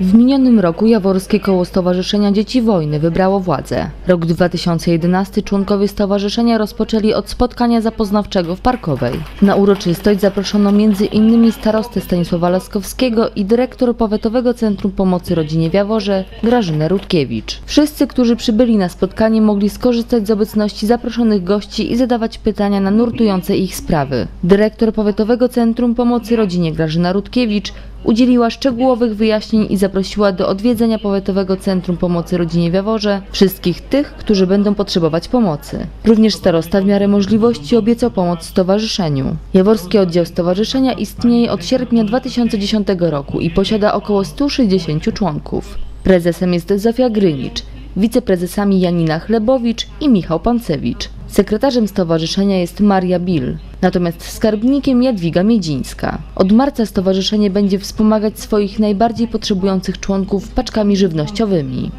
W minionym roku Jaworskie Koło Stowarzyszenia Dzieci Wojny wybrało władzę. Rok 2011 członkowie stowarzyszenia rozpoczęli od spotkania zapoznawczego w Parkowej. Na uroczystość zaproszono m.in. starostę Stanisława Laskowskiego i dyrektor Powiatowego Centrum Pomocy Rodzinie w Jaworze Grażynę Rutkiewicz. Wszyscy, którzy przybyli na spotkanie mogli skorzystać z obecności zaproszonych gości i zadawać pytania na nurtujące ich sprawy. Dyrektor Powiatowego Centrum Pomocy Rodzinie Grażyna Rutkiewicz udzieliła szczegółowych wyjaśnień i zaprosiła do odwiedzenia Powiatowego Centrum Pomocy Rodzinie w Jaworze wszystkich tych, którzy będą potrzebować pomocy. Również starosta w miarę możliwości obiecał pomoc stowarzyszeniu. Jaworski oddział stowarzyszenia istnieje od sierpnia 2010 roku i posiada około 160 członków. Prezesem jest Zofia Grynicz, wiceprezesami Janina Chlebowicz i Michał Pancewicz. Sekretarzem stowarzyszenia jest Maria Bill, natomiast skarbnikiem Jadwiga Miedzińska. Od marca stowarzyszenie będzie wspomagać swoich najbardziej potrzebujących członków paczkami żywnościowymi.